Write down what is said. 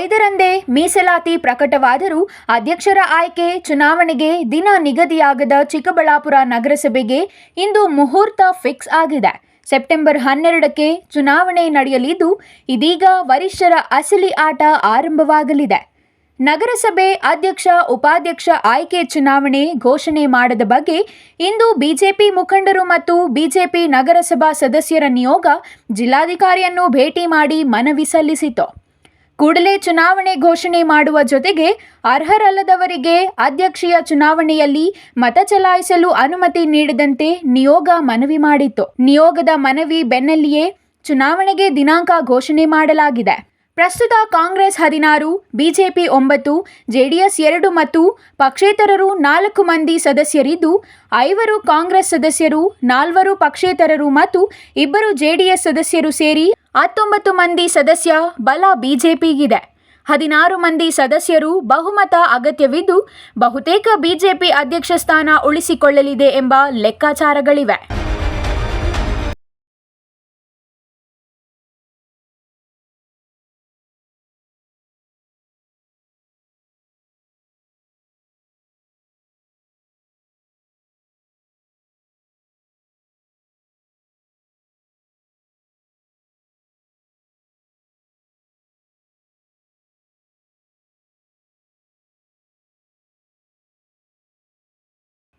ಐದರಂದೇ ಮೀಸಲಾತಿ ಪ್ರಕಟವಾದರೂ ಅಧ್ಯಕ್ಷರ ಆಯ್ಕೆ ಚುನಾವಣೆಗೆ ದಿನ ನಿಗದಿಯಾಗದ ಚಿಕ್ಕಬಳ್ಳಾಪುರ ನಗರಸಭೆಗೆ ಇಂದು ಮುಹೂರ್ತ ಫಿಕ್ಸ್ ಆಗಿದೆ. ಸೆಪ್ಟೆಂಬರ್ ಹನ್ನೆರಡಕ್ಕೆ ಚುನಾವಣೆ ನಡೆಯಲಿದ್ದು, ಇದೀಗ ವರಿಷ್ಠರ ಅಸಲಿ ಆಟ ಆರಂಭವಾಗಲಿದೆ. ನಗರಸಭೆ ಅಧ್ಯಕ್ಷ, ಉಪಾಧ್ಯಕ್ಷ ಆಯ್ಕೆ ಚುನಾವಣೆ ಘೋಷಣೆ ಮಾಡದ ಬಗ್ಗೆ ಇಂದು ಬಿಜೆಪಿ ಮುಖಂಡರು ಮತ್ತು ಬಿಜೆಪಿ ನಗರಸಭಾ ಸದಸ್ಯರ ನಿಯೋಗ ಜಿಲ್ಲಾಧಿಕಾರಿಯನ್ನು ಭೇಟಿ ಮಾಡಿ ಮನವಿ ಸಲ್ಲಿಸಿತು. ಕೂಡಲೇ ಚುನಾವಣೆ ಘೋಷಣೆ ಮಾಡುವ ಜೊತೆಗೆ ಅರ್ಹರಲ್ಲದವರಿಗೆ ಅಧ್ಯಕ್ಷೀಯ ಚುನಾವಣೆಯಲ್ಲಿ ಮತ ಚಲಾಯಿಸಲು ಅನುಮತಿ ನೀಡದಂತೆ ನಿಯೋಗ ಮನವಿ ಮಾಡಿತ್ತು. ನಿಯೋಗದ ಮನವಿ ಬೆನ್ನಲ್ಲಿಯೇ ಚುನಾವಣೆಗೆ ದಿನಾಂಕ ಘೋಷಣೆ ಮಾಡಲಾಗಿದೆ. ಪ್ರಸ್ತುತ ಕಾಂಗ್ರೆಸ್ ಹದಿನಾರು, ಬಿಜೆಪಿ ಒಂಬತ್ತು, ಜೆಡಿಎಸ್ ಎರಡು ಮತ್ತು ಪಕ್ಷೇತರರು ನಾಲ್ಕು ಮಂದಿ ಸದಸ್ಯರಿದ್ದು, ಐವರು ಕಾಂಗ್ರೆಸ್ ಸದಸ್ಯರು, ನಾಲ್ವರು ಪಕ್ಷೇತರರು ಮತ್ತು ಇಬ್ಬರು ಜೆಡಿಎಸ್ ಸದಸ್ಯರು ಸೇರಿ ಹತ್ತೊಂಬತ್ತು ಮಂದಿ ಸದಸ್ಯ ಬಲ ಬಿಜೆಪಿಗಿದೆ. ಹದಿನಾರು ಮಂದಿ ಸದಸ್ಯರು ಬಹುಮತ ಅಗತ್ಯವಿದ್ದು, ಬಹುತೇಕ ಬಿಜೆಪಿ ಅಧ್ಯಕ್ಷ ಸ್ಥಾನ ಉಳಿಸಿಕೊಳ್ಳಲಿದೆ ಎಂಬ ಲೆಕ್ಕಾಚಾರಗಳಿವೆ.